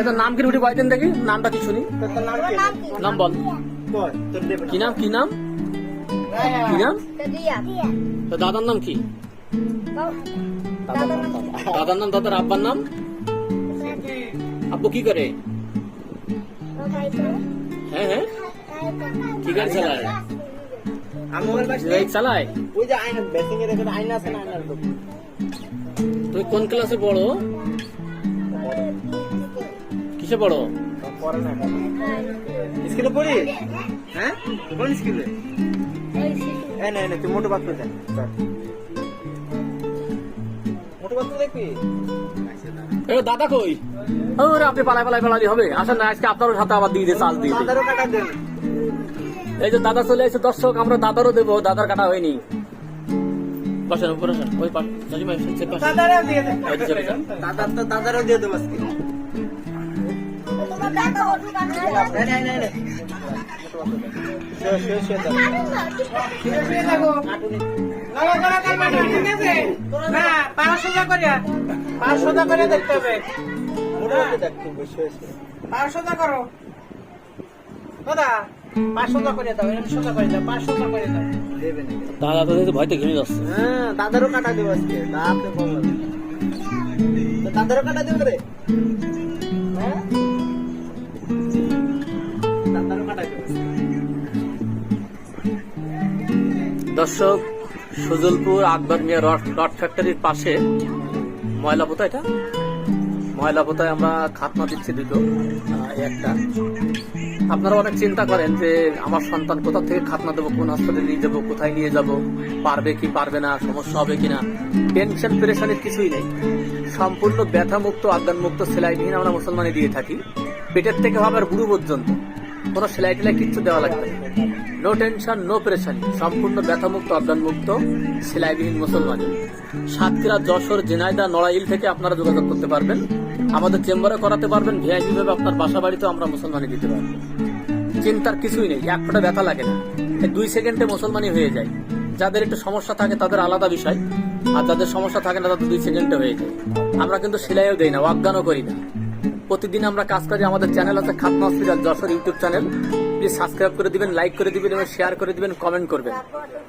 এটা নাম কি রুটি কয়দিন দেখি? নামটা কি শুনি? তোর তোর নাম বল। কি নাম? কি নাম? কি নাম? তো দাদার নাম কি? দাদার নাম, দাদার আব্বার নাম? আব্বু কি করে? হ্যাঁ হ্যাঁ। কি গাড়ি চালায়? চালায়? তুমি কোন ক্লাসে পড়ো? পড়ে না স্কুলে পড়ি হ্যাঁ? কোন স্কুলে? এই না না তুই মোটু দেখ। মোটু দেখবি? দাদা কই? ওরে আপনি পালাই পালাই পালালি হবে। আসেন না আজকে আপনারও সাথে আবার দিয়ে দিয়ে চাল দিয়ে এই যে দাদা চলে এসে দর্শক আমরা দাদারও দেবো। দাদার কাটা হয়নি। বসেন উপরে ওই পাশ দাদারও দিয়ে। দাদার তো দাদারও দেবো আজকে। দাদা তো দেখতে ভয়তে ঘিরে যাচ্ছে দাদারও কাটা দেবো আজকে দাদারও কাটা দেবো রে? দর্শক, সুজলপুর আকবর মিয়া রড ফ্যাক্টরির পাশে। ময়লা পোতা এটা? ময়লা পোতায় আমরা খাতনা দিচ্ছি দুটো একটা। আপনারা অনেক চিন্তা করেন যে, আমার সন্তান কোথা থেকে খাতনা দেবো, কোন হাসপাতালে নিয়ে যাব, কোথায় নিয়ে যাব, পারবে কি, পারবে না, সমস্যা হবে কিনা? টেনশন প্রেশানের কিছুই নেই। সম্পূর্ণ ব্যথা মুক্ত আজ্ঞান মুক্ত সেলাইবিহীন আমরা মুসলমানে দিয়ে থাকি। পেটের থেকে হবে আর পর্যন্ত। কোনো সেলাই টেলাই কিচ্ছু দেওয়া লাগবে না। নো টেনশন নো প্রেশান সম্পূর্ণ ব্যথামুক্ত, অজ্ঞানমুক্ত, সেলাইবিহীন মুসলমানি। সাতক্ষীরা, যশোর জেনাইদা নড়াইল থেকে আপনারা যোগাযোগ করতে পারবেন। আমাদের চেম্বারে করাতে পারবেন, ভিআইপি ভাবে আপনার বাসা বাড়িতেও আমরা মুসলমানি দিতে পারব। চিন্তার কিছুই নেই, এক ফোঁটা ব্যথা লাগে না। দুই সেকেন্ডে মুসলমানি হয়ে যায়। যাদের একটু সমস্যা থাকে, তাদের আলাদা বিষয়। আর যাদের সমস্যা থাকে না, তাদের দুই সেকেন্ডে হয়ে যায়। আমরা কিন্তু সেলাইও দেই না, অজ্ঞানও করি না। প্রতিদিন আমরা কাজ করি, আমাদের চ্যানেল আছে খাতনা hospital Jessore YouTube channel please subscribe করে দিবেন লাইক করে দিবেন এবং শেয়ার করে দিবেন কমেন্ট করবেন।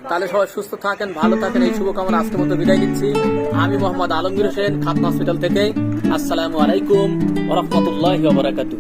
তাহলে সবাই সুস্থ থাকেন, ভালো থাকেন, এই শুভকামনা আজকের মতো বিদায় নিচ্ছি। আমি মোহাম্মদ আলমগীর হোসেন, খাতনা হসপিটাল থেকে। আসসালামু আলাইকুম ওরহমতুল্লাহ বারাকাতু